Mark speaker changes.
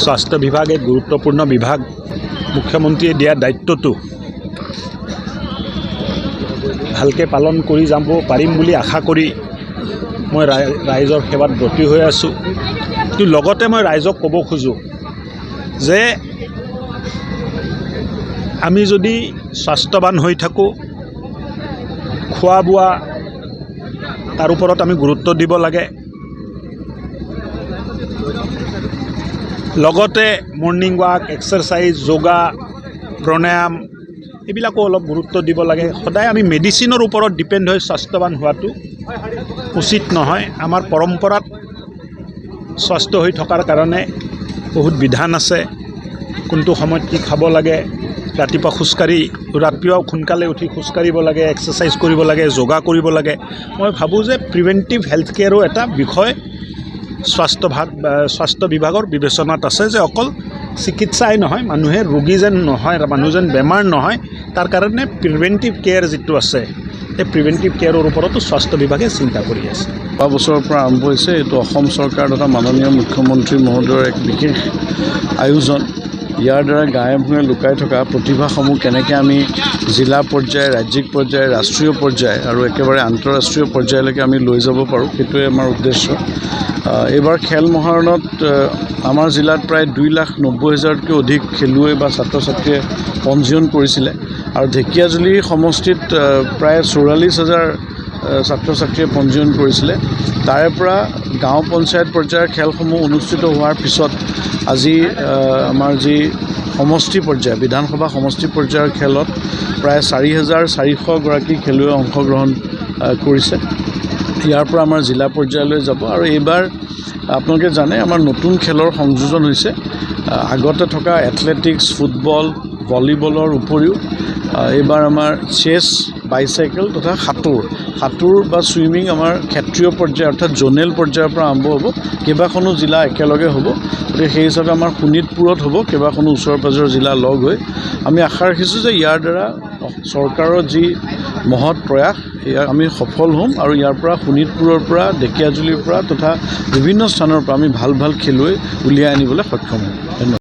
Speaker 1: স্বাস্থ্য বিভাগ এক গুৰুত্বপূৰ্ণ বিভাগ মুখ্যমন্ত্ৰীয়ে দিয়া দায়িত্বটো ভালকৈ পালন কৰি যাব পাৰিম বুলি আশা কৰি মই সেৱাত ব্ৰতী হৈ আছোঁ। কিন্তু লগতে মই ৰাইজক ক'ব খোজোঁ যে আমি যদি স্বাস্থ্যৱান হৈ থাকোঁ খোৱা বোৱা তাৰ ওপৰত আমি গুৰুত্ব দিব লাগে। লগতে morning walk exercise yoga pranayama এইবিলাকো অলপ গুৰুত্ব দিব লাগে। সদায় আমি মেডিচিনৰ ওপৰত ডিপেণ্ড হৈ স্বাস্থ্যৱান হোৱাটো উচিত নহয়। আমাৰ পৰম্পৰাত স্বাস্থ্য হৈ থকাৰ কাৰণে বহুত বিধান আছে। কোনটো সময়ত কি খাব লাগে ৰাতিপুৱা খোজকাঢ়ি ৰাতিপুৱা সোনকালে উঠি খোজকাঢ়িব লাগে এক্সাৰচাইজ কৰিব লাগে যোগা কৰিব লাগে। মই ভাবোঁ যে প্ৰিভেণ্টিভ হেল্থ কেয়াৰো এটা বিষয়। স্বাস্থ্য ভাগ স্বাস্থ্য বিভাগৰ বিবেচনাত আছে যে অকল চিকিৎসাই নহয়, মানুহে ৰোগী যেন নহয় মানুহ যেন বেমাৰ নহয়, তাৰ কাৰণে প্ৰিভেণ্টিভ কেয়াৰ যিটো আছে সেই প্ৰিভেণ্টিভ কেয়াৰৰ ওপৰতো স্বাস্থ্য বিভাগে চিন্তা কৰি আছে।
Speaker 2: অহা বছৰৰ পৰা আৰম্ভ হৈছে, এইটো অসম চৰকাৰ তথা মাননীয় মুখ্যমন্ত্ৰী মহোদয়ৰ এক বিশেষ আয়োজন। ইয়াৰ দ্বাৰা গাঁৱে ভূঞে লুকাই থকা প্ৰতিভাসমূহ কেনেকৈ আমি জিলা পৰ্যায়, ৰাজ্যিক পৰ্যায়, ৰাষ্ট্ৰীয় পৰ্যায় আৰু একেবাৰে আন্তঃৰাষ্ট্ৰীয় পৰ্যায়লৈকে আমি লৈ যাব পাৰোঁ, সেইটোৱে আমাৰ উদ্দেশ্য। এইবাৰ খেল মহাৰণত আমাৰ জিলাত প্ৰায় দুই লাখ নব্বৈ হাজাৰতকৈ অধিক খেলুৱৈ বা ছাত্ৰ ছাত্ৰীয়ে পঞ্জীয়ন কৰিছিলে। আৰু ঢেকীয়াজুলি সমষ্টিত প্ৰায় চৌৰাল্লিছ হাজাৰ ছাত্ৰ ছাত্ৰীয়ে পঞ্জীয়ন কৰিছিলে। তাৰে পৰা গাঁও পঞ্চায়ত পৰ্যায়ৰ খেলসমূহ অনুষ্ঠিত হোৱাৰ পিছত আজি আমাৰ যি সমষ্টি পৰ্যায় বিধানসভা সমষ্টি পৰ্যায়ৰ খেলত প্ৰায় চাৰি হাজাৰ চাৰিশগৰাকী খেলুৱৈ অংশগ্ৰহণ কৰিছে। ইয়াৰ পৰা আমাৰ জিলা পৰ্যায়লৈ যাব। আৰু এইবাৰ আপোনালোকে জানে আমাৰ নতুন খেলৰ সংযোজন হৈছে আগতে থকা এথলেটিক্স ফুটবল ভলীবলৰ উপৰিও এইবাৰ আমাৰ চেছ বাইচাইকেল তথা সাঁতোৰ। সাঁতোৰ বা ছুইমিং আমাৰ ক্ষেত্ৰীয় পৰ্যায় অৰ্থাৎ জ'নেল পৰ্যায়ৰ পৰা আৰম্ভ হ'ব কেইবাখনো জিলা একেলগে হ'ব। গতিকে সেই হিচাপে আমাৰ শোণিতপুৰত হ'ব কেইবাখনো ওচৰ পাজৰৰ জিলা লগ হৈ। আমি আশা ৰাখিছোঁ যে ইয়াৰ দ্বাৰা চৰকাৰৰ যি মহৎ প্ৰয়াস ইয়াক আমি সফল হ'ম আৰু ইয়াৰ পৰা শোণিতপুৰৰ পৰা ঢেকীয়াজুলিৰ পৰা তথা বিভিন্ন স্থানৰ পৰা আমি ভাল ভাল খেলুৱৈ উলিয়াই আনিবলৈ সক্ষম হ'ম। ধন্যবাদ।